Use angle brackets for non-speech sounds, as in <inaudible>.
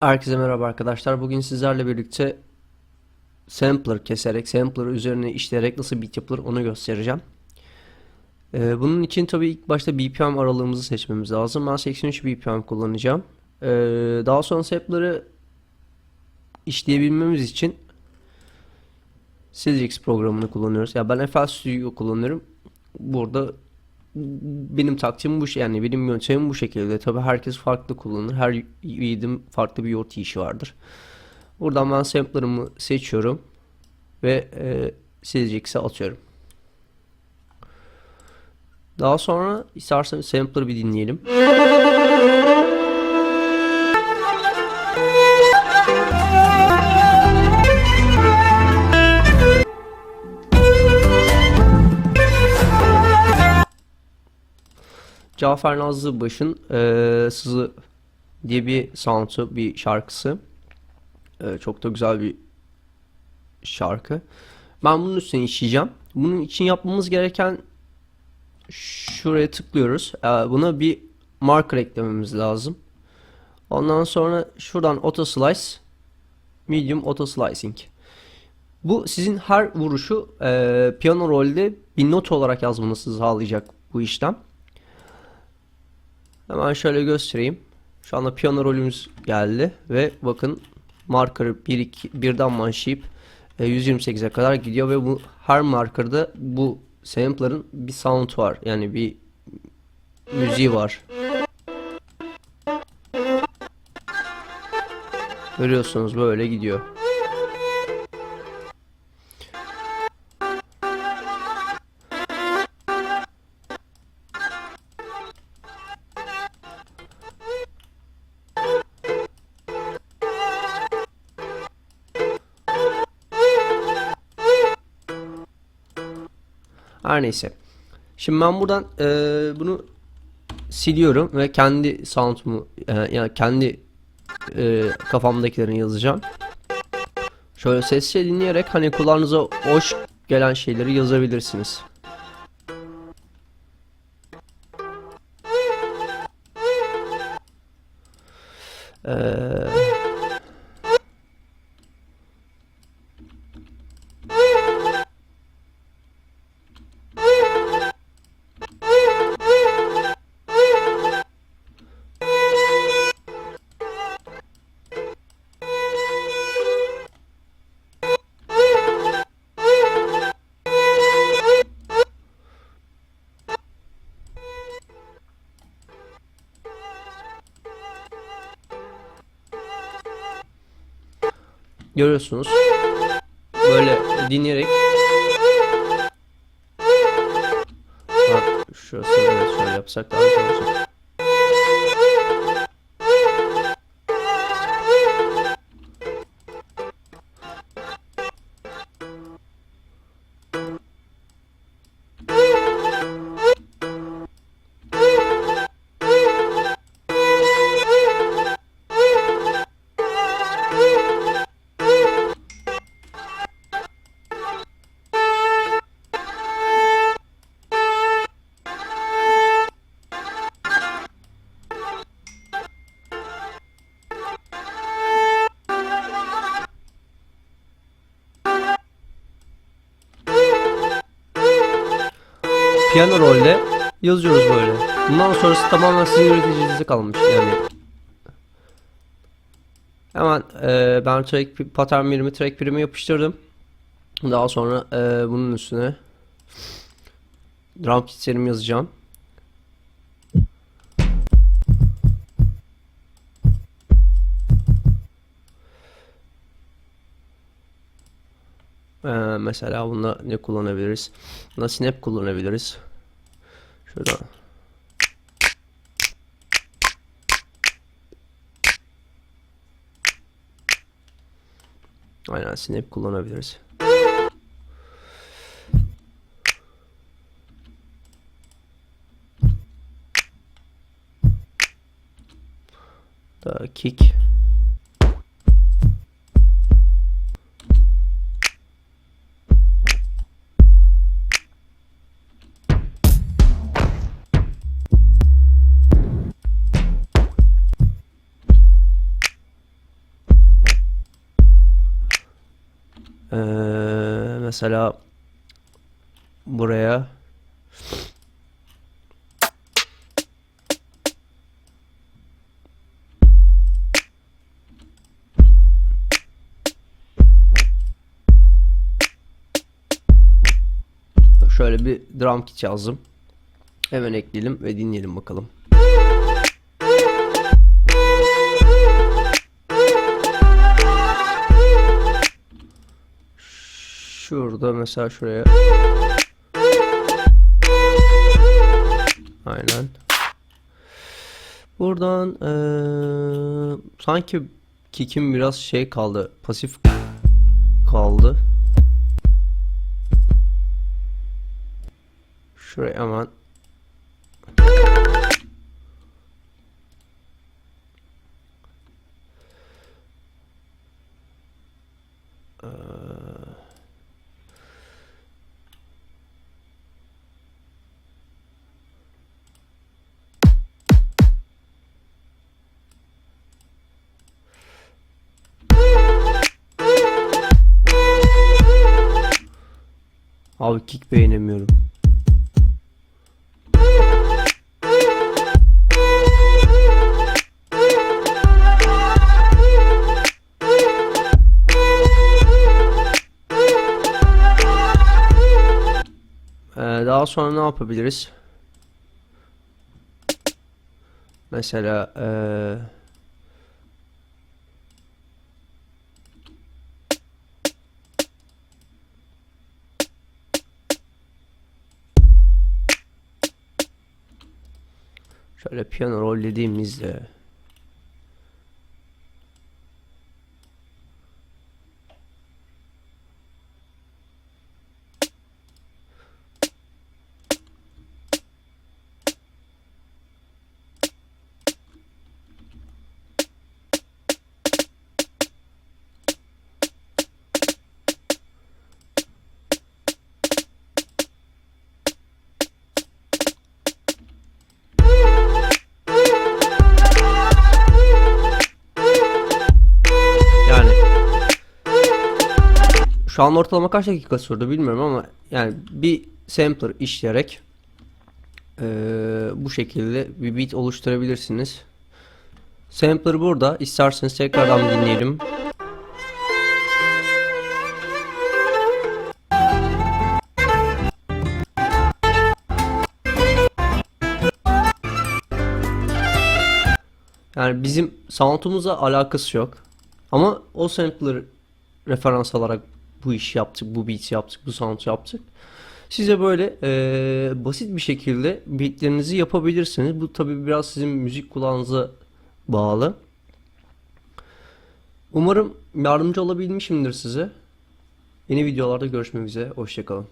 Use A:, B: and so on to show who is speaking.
A: Herkese merhaba arkadaşlar. Bugün sizlerle birlikte sampler keserek, sampler üzerine işleyerek nasıl bit yapılır onu göstereceğim. Ee, bunun için tabii ilk başta BPM aralığımızı seçmemiz lazım. Ben 83 BPM kullanacağım. Ee, daha sonra sampler'ı işleyebilmemiz için Systrix programını kullanıyoruz. Ya ben FL Studio kullanıyorum. Burada benim taktiğim bu şey yani benim yöntemim bu şekilde. Tabii herkes farklı kullanır. Her yiğidin farklı bir yort işi vardır. Buradan ben sampler'ımı seçiyorum ve e, Systrix'e atıyorum. Daha sonra isterseniz sampler'ı bir dinleyelim. <laughs> Cafer Nazlıbaş'ın eee Sızı diye bir sound'u, bir şarkısı. Eee, çok da güzel bir şarkı. Ben bunun üstüne işleyeceğim. Bunun için yapmamız gereken şuraya tıklıyoruz. Eee, buna bir marker eklememiz lazım. Ondan sonra şuradan auto slice, medium auto slicing. Bu sizin her vuruşu eee, piyano rolde bir not olarak yazmanızı sağlayacak bu işlem. Hemen şöyle göstereyim. Şu anda piyano rolümüz geldi ve bakın marker'ı 1 2 birden başlayıp e, 128'e kadar gidiyor ve bu her marker'da bu sampler'ın bir sound var. Yani bir müziği var. Görüyorsunuz böyle gidiyor. Her neyse. Şimdi ben buradan e, bunu siliyorum ve kendi sound'umu e, yani kendi e, kafamdakilerini yazacağım. Şöyle sesli dinleyerek hani kulağınıza hoş gelen şeyleri yazabilirsiniz. Eee Görüyorsunuz. Böyle dinleyerek Ha, şurası evet şöyle yapsak daha güzel olacak. Piyano rolde yazıyoruz böyle. Bundan sonrası tamamen sizin üreticinize kalmış yani. Hemen e, ben track pattern birimi track birimi yapıştırdım. Daha sonra e, bunun üstüne drum kitlerimi yazacağım. Ee, mesela bunda ne kullanabiliriz? Bunda snap kullanabiliriz. Şurada. Aynen snap kullanabiliriz. Da kick. Mesela buraya şöyle bir drum kit yazdım. Hemen ekleyelim ve dinleyelim bakalım. Şurada mesela şuraya. Aynen. Buradan eee, sanki kick'im biraz şey kaldı. Pasif kaldı. Şuraya hemen Abi kick beğenemiyorum. Ee, daha sonra ne yapabiliriz? Mesela eee şöyle piyano rollediğimizde yani şu an ortalama kaç dakika sürdü bilmiyorum ama yani bir sampler işleyerek eee, bu şekilde bir beat oluşturabilirsiniz. Sampler burada. İsterseniz tekrardan dinleyelim. Yani bizim sound'umuzla alakası yok. Ama o sampler referans alarak bu işi yaptık, bu beat yaptık, bu sound yaptık. Size böyle eee, basit bir şekilde beatlerinizi yapabilirsiniz. Bu tabii biraz sizin müzik kulağınıza bağlı. Umarım yardımcı olabilmişimdir size. Yeni videolarda görüşmek üzere. Hoşçakalın.